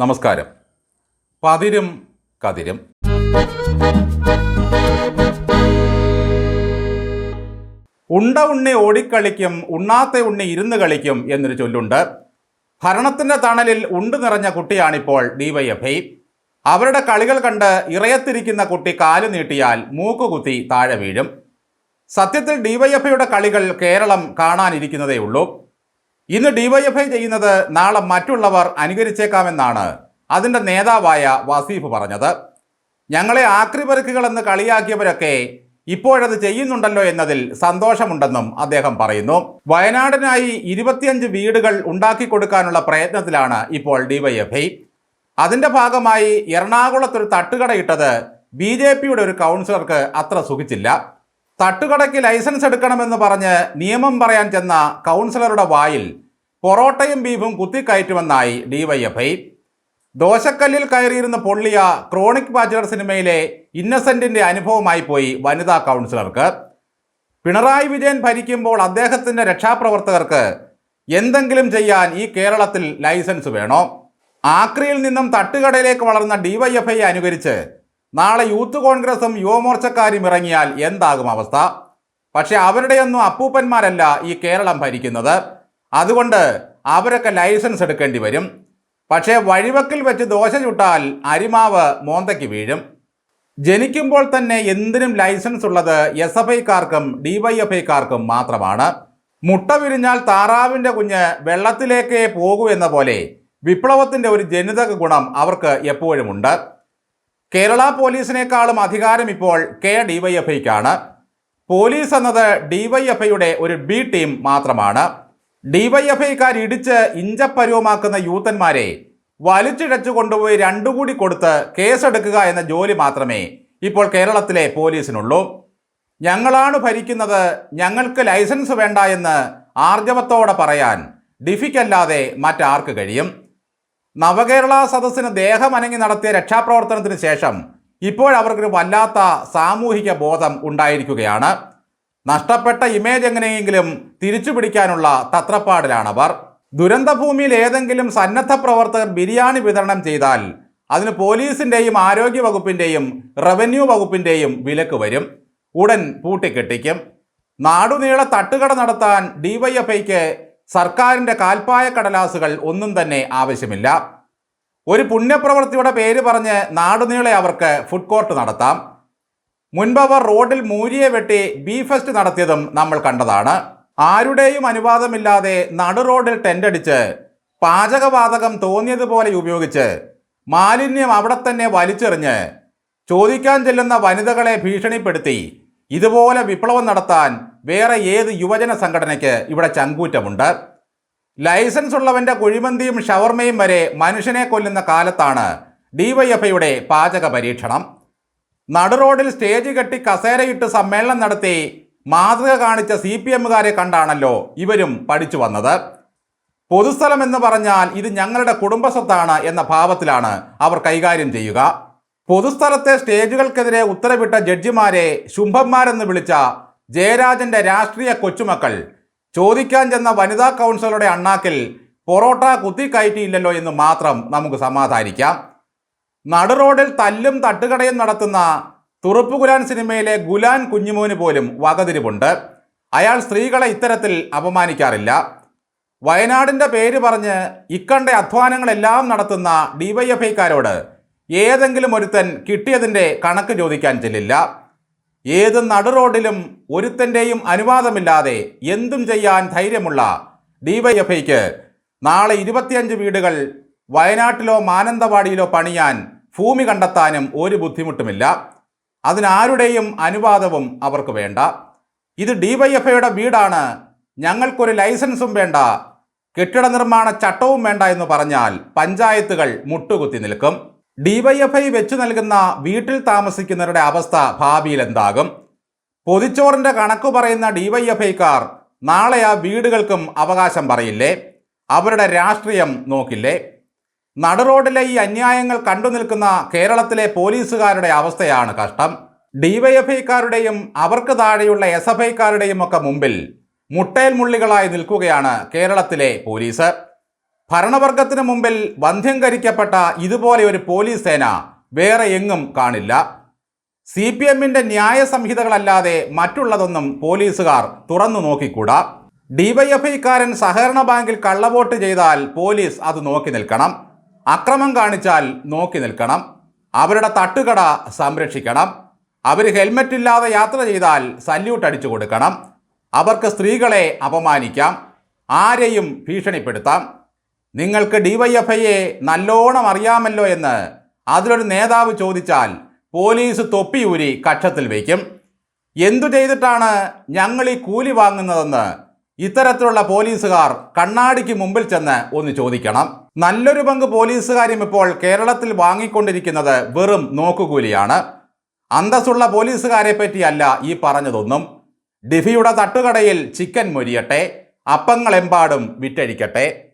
നമസ്കാരം. പതിരും കതിരും. ഉണ്ട ഉണ്ണി ഓടിക്കളിക്കും ഉണ്ണാത്ത ഉണ്ണി ഇരുന്ന് കളിക്കും എന്നൊരു ചൊല്ലുണ്ട്. ഭരണത്തിന്റെ തണലിൽ ഉണ്ട് നിറഞ്ഞ കുട്ടിയാണിപ്പോൾ ഡിവൈഎഫ്ഐ. അവരുടെ കളികൾ കണ്ട് ഇറയത്തിരിക്കുന്ന കുട്ടി കാൽ നീട്ടിയാൽ മൂക്കുകുത്തി താഴെ വീഴും. സത്യത്തിൽ ഡിവൈഎഫ്ഐയുടെ കളികൾ കേരളം കാണാനിരിക്കുന്നതേ ഉള്ളൂ ഇന്ന് ഡിവൈഎഫ്ഐ ചെയ്യുന്നത് നാളെ മറ്റുള്ളവർ അനുകരിച്ചേക്കാമെന്നാണ് അതിന്റെ നേതാവായ വസീഫ് പറഞ്ഞത്. ഞങ്ങളെ ആക്രിപെറുക്കുകളെന്ന് കളിയാക്കിയവരൊക്കെ ഇപ്പോഴത് ചെയ്യുന്നുണ്ടല്ലോ എന്നതിൽ സന്തോഷമുണ്ടെന്നും അദ്ദേഹം പറയുന്നു. വയനാടിനായി ഇരുപത്തിയഞ്ച് വീടുകൾ ഉണ്ടാക്കി കൊടുക്കാനുള്ള പ്രയത്നത്തിലാണ് ഇപ്പോൾ ഡിവൈഎഫ്ഐ അതിന്റെ ഭാഗമായി എറണാകുളത്തൊരു തട്ടുകടയിട്ടത് ബി ജെ പിയുടെ ഒരു കൗൺസിലർക്ക് അത്ര സുഖിച്ചില്ല. തട്ടുകടയ്ക്ക് ലൈസൻസ് എടുക്കണമെന്ന് പറഞ്ഞ് നിയമം പറയാൻ ചെന്ന കൗൺസിലറുടെ വായിൽ പൊറോട്ടയും ബീഫും കുത്തിക്കയറ്റുമെന്നായി ഡിവൈഎഫ്ഐ ദോശക്കല്ലിൽ കയറിയിരുന്ന് പൊള്ളിയ ക്രോണിക് ബാച്ചിലർ സിനിമയിലെ ഇന്നസെന്റിന്റെ അനുഭവമായി പോയി വനിതാ കൗൺസിലർക്ക്. പിണറായി വിജയൻ ഭരിക്കുമ്പോൾ അദ്ദേഹത്തിന്റെ രക്ഷാപ്രവർത്തകർക്ക് എന്തെങ്കിലും ചെയ്യാൻ ഈ കേരളത്തിൽ ലൈസൻസ് വേണോ? ആക്രിയിൽ നിന്നും തട്ടുകടയിലേക്ക് വളർന്ന ഡിവൈഎഫ്ഐ അനുകരിച്ച് നാളെ യൂത്ത് കോൺഗ്രസും യുവമോർച്ചക്കാരും ഇറങ്ങിയാൽ എന്താകും അവസ്ഥ? പക്ഷെ അവരുടെയൊന്നും അപ്പൂപ്പന്മാരല്ല ഈ കേരളം ഭരിക്കുന്നത്. അതുകൊണ്ട് അവരൊക്കെ ലൈസൻസ് എടുക്കേണ്ടി വരും. പക്ഷേ വഴിവക്കിൽ വെച്ച് ദോശ ചുട്ടാൽ അരിമാവ് മോന്തയ്ക്ക് വീഴും. ജനിക്കുമ്പോൾ തന്നെ എന്തിനും ലൈസൻസ് ഉള്ളത് എസ് എഫ് ഐക്കാർക്കും ഡിവൈഎഫ്ഐക്കാർക്കും മാത്രമാണ്. മുട്ട വിരിഞ്ഞാൽ താറാവിന്റെ കുഞ്ഞ് വെള്ളത്തിലേക്കേ പോകൂ എന്ന പോലെ വിപ്ലവത്തിന്റെ ഒരു ജനിതക ഗുണം അവർക്ക് എപ്പോഴുമുണ്ട്. കേരള പോലീസിനേക്കാളും അധികാരം ഇപ്പോൾ കെ ഡിവൈഎഫ്ഐക്കാണ്. പോലീസ് എന്നത് ഡിവൈഎഫ്ഐയുടെ ഒരു ബി ടീം മാത്രമാണ്. ഡിവൈഎഫ്ഐക്കാർ ഇടിച്ച് ഇഞ്ചപ്പരുവമാക്കുന്ന യൂത്തന്മാരെ വലിച്ചിഴച്ചു കൊണ്ടുപോയി രണ്ടു കൂടി കൊടുത്ത് കേസെടുക്കുക എന്ന ജോലി മാത്രമേ ഇപ്പോൾ കേരളത്തിലെ പോലീസിനുള്ളൂ. ഞങ്ങളാണ് ഭരിക്കുന്നത് ഞങ്ങൾക്ക് ലൈസൻസ് വേണ്ട എന്ന് ആർജവത്തോടെ പറയാൻ ഡിഫിക്കല്ലാതെ മറ്റാർക്ക് കഴിയും? നവകേരള സദസ്സിന് ദേഹമനങ്ങി നടത്തിയ രക്ഷാപ്രവർത്തനത്തിന് ശേഷം ഇപ്പോഴവർക്കൊരു വല്ലാത്ത സാമൂഹിക ബോധം ഉണ്ടായിരിക്കുകയാണ്. നഷ്ടപ്പെട്ട ഇമേജ് എങ്ങനെയെങ്കിലും തിരിച്ചു പിടിക്കാനുള്ള തത്രപ്പാടിലാണവർ ദുരന്തഭൂമിയിൽ ഏതെങ്കിലും സന്നദ്ധ പ്രവർത്തകർ ബിരിയാണി വിതരണം ചെയ്താൽ അതിന് പോലീസിന്റെയും ആരോഗ്യ വകുപ്പിന്റെയും റവന്യൂ വകുപ്പിന്റെയും വിലക്ക് വരും. ഉടൻ പൂട്ടിക്കെട്ടിക്കും. നാടുനീള തട്ടുകട നടത്താൻ ഡിവൈഎഫ്ഐക്ക് സർക്കാരിന്റെ കാൽപ്പായ കടലാസുകൾ ഒന്നും തന്നെ ആവശ്യമില്ല. ഒരു പുണ്യപ്രവൃത്തിയുടെ പേര് പറഞ്ഞ് നാടുനീളെ അവർക്ക് ഫുഡ് കോർട്ട് നടത്താം. മുൻപ് അവർ റോഡിൽ മൂരിയെ വെട്ടി ബീ ഫെസ്റ്റ് നടത്തിയതും നമ്മൾ കണ്ടതാണ്. ആരുടെയും അനുവാദമില്ലാതെ നടു റോഡിൽ ടെന്റടിച്ച് പാചകവാതകം തോന്നിയതുപോലെ ഉപയോഗിച്ച് മാലിന്യം അവിടെ തന്നെ വലിച്ചെറിഞ്ഞ് ചോദിക്കാൻ ചെല്ലുന്ന വനിതകളെ ഭീഷണിപ്പെടുത്തി ഇതുപോലെ വിപ്ലവം നടത്താൻ വേറെ ഏത് യുവജന സംഘടനയ്ക്ക് ഇവിടെ ചങ്കൂറ്റമുണ്ട്? ലൈസൻസ് ഉള്ളവന്റെ കുഴിമന്തിയും ഷവർമയും വരെ മനുഷ്യനെ കൊല്ലുന്ന കാലത്താണ് ഡിവൈഎഫ്ഐയുടെ പാചക പരീക്ഷണം. നടുറോഡിൽ സ്റ്റേജ് കെട്ടി കസേരയിട്ട് സമ്മേളനം നടത്തി മാതൃക കാണിച്ച സി പി എമ്മുകാരെ കണ്ടാണല്ലോ ഇവരും പഠിച്ചു വന്നത്. പൊതുസ്ഥലം എന്ന് പറഞ്ഞാൽ ഇത് ഞങ്ങളുടെ കുടുംബസ്വത്താണ് എന്ന ഭാവത്തിലാണ് അവർ കൈകാര്യം ചെയ്യുക. പൊതുസ്ഥലത്തെ സ്റ്റേജുകൾക്കെതിരെ ഉത്തരവിട്ട ജഡ്ജിമാരെ ശുംഭന്മാരെന്ന് വിളിച്ച ജയരാജന്റെ രാഷ്ട്രീയ കൊച്ചുമക്കൾ ചോദിക്കാൻ ചെന്ന വനിതാ കൗൺസിലറുടെ അണ്ണാക്കിൽ പൊറോട്ട കുത്തിക്കയറ്റിയില്ലല്ലോ എന്ന് മാത്രം നമുക്ക് സമാധാനിക്കാം. നടുറോഡിൽ തല്ലും തട്ടുകടയും നടത്തുന്ന തുറുപ്പുകുലാൻ സിനിമയിലെ ഗുലാൻ കുഞ്ഞുമോന് പോലും വകതിരിവുണ്ട്. അയാൾ സ്ത്രീകളെ ഇത്തരത്തിൽ അപമാനിക്കാറില്ല. വയനാടിന്റെ പേര് പറഞ്ഞ് ഇക്കണ്ട അധ്വാനങ്ങളെല്ലാം നടത്തുന്ന ഡിവൈഎഫ്ഐക്കാരോട് ഏതെങ്കിലും ഒരുത്തൻ കിട്ടിയതിന്റെ കണക്ക് ചോദിക്കാൻ ചെല്ലില്ല. ഏത് നടുറോഡിലും ഒരുത്തന്റെയും അനുവാദമില്ലാതെ എന്തും ചെയ്യാൻ ധൈര്യമുള്ള ഡിവൈഎഫ്ഐക്ക് നാളെ ഇരുപത്തിയഞ്ച് വീടുകൾ വയനാട്ടിലോ മാനന്തവാടിയിലോ പണിയാൻ ഭൂമി കണ്ടെത്താനും ഒരു ബുദ്ധിമുട്ടുമില്ല. അതിനാരുടെയും അനുവാദവും അവർക്ക് വേണ്ട. ഇത് ഡിവൈഎഫ്ഐയുടെ വീടാണ്. ഞങ്ങൾക്കൊരു ലൈസൻസും വേണ്ട. കെട്ടിട നിർമ്മാണ ചട്ടവും വേണ്ട എന്ന് പറഞ്ഞാൽ പഞ്ചായത്തുകൾ മുട്ടുകുത്തി നിൽക്കും. ഡിവൈഎഫ്ഐ വെച്ചു നൽകുന്ന വീട്ടിൽ താമസിക്കുന്നവരുടെ അവസ്ഥ ഭാവിയിൽ എന്താകും? പൊതിച്ചോറിന്റെ കണക്ക് പറയുന്ന ഡിവൈഎഫ്ഐക്കാർ നാളെ ആ വീടുകൾക്കും അവകാശം പറയില്ലേ? അവരുടെ രാഷ്ട്രീയം നോക്കില്ലേ? നടുറോഡിലെ ഈ അന്യായങ്ങൾ കണ്ടു നിൽക്കുന്ന കേരളത്തിലെ പോലീസുകാരുടെ അവസ്ഥയാണ് കഷ്ടം. ഡിവൈഎഫ്ഐക്കാരുടെയും അവർക്ക് താഴെയുള്ള എസ് എഫ് ഐക്കാരുടെയും ഒക്കെ മുമ്പിൽ മുട്ടേൽ മുള്ളികളായി നിൽക്കുകയാണ് കേരളത്തിലെ പോലീസ്. ഭരണവർഗത്തിന് മുമ്പിൽ വന്ധ്യംകരിക്കപ്പെട്ട ഇതുപോലെ ഒരു പോലീസ് സേന വേറെ എങ്ങും കാണില്ല. സി പി എമ്മിന്റെ ന്യായ സംഹിതകളല്ലാതെ മറ്റുള്ളതൊന്നും പോലീസുകാർ തുറന്നു നോക്കിക്കൂടാ. ഡിവൈഎഫ്ഐക്കാരൻ സഹകരണ ബാങ്കിൽ കള്ളവോട്ട് ചെയ്താൽ പോലീസ് അത് നോക്കി നിൽക്കണം. അക്രമം കാണിച്ചാൽ നോക്കി നിൽക്കണം. അവരുടെ തട്ടുകട സംരക്ഷിക്കണം. അവർ ഹെൽമറ്റ് ഇല്ലാതെ യാത്ര ചെയ്താൽ സല്യൂട്ട് അടിച്ചു കൊടുക്കണം. അവർക്ക് സ്ത്രീകളെ അപമാനിക്കാം. ആരെയും ഭീഷണിപ്പെടുത്താം. നിങ്ങൾക്ക് ഡിവൈഎഫ്ഐയെ നല്ലോണം അറിയാമല്ലോ എന്ന് അതിലൊരു നേതാവ് ചോദിച്ചാൽ പോലീസ് തൊപ്പിയൂരി കക്ഷത്തിൽ വയ്ക്കും. എന്തു ചെയ്തിട്ടാണ് ഞങ്ങൾ ഈ കൂലി വാങ്ങുന്നതെന്ന് ഇത്തരത്തിലുള്ള പോലീസുകാർ കണ്ണാടിക്ക് മുമ്പിൽ ചെന്ന് ഒന്ന് ചോദിക്കണം. നല്ലൊരു പങ്ക് പോലീസുകാരും ഇപ്പോൾ കേരളത്തിൽ വാങ്ങിക്കൊണ്ടിരിക്കുന്നത് വെറും നോക്കുകൂലിയാണ്. അന്തസ്സുള്ള പോലീസുകാരെ പറ്റിയല്ല ഈ പറഞ്ഞതൊന്നും. ഡിഫിയുടെ തട്ടുകടയിൽ ചിക്കൻ മൊരിയട്ടെ അപ്പങ്ങളെമ്പാടും വിറ്റഴിക്കട്ടെ.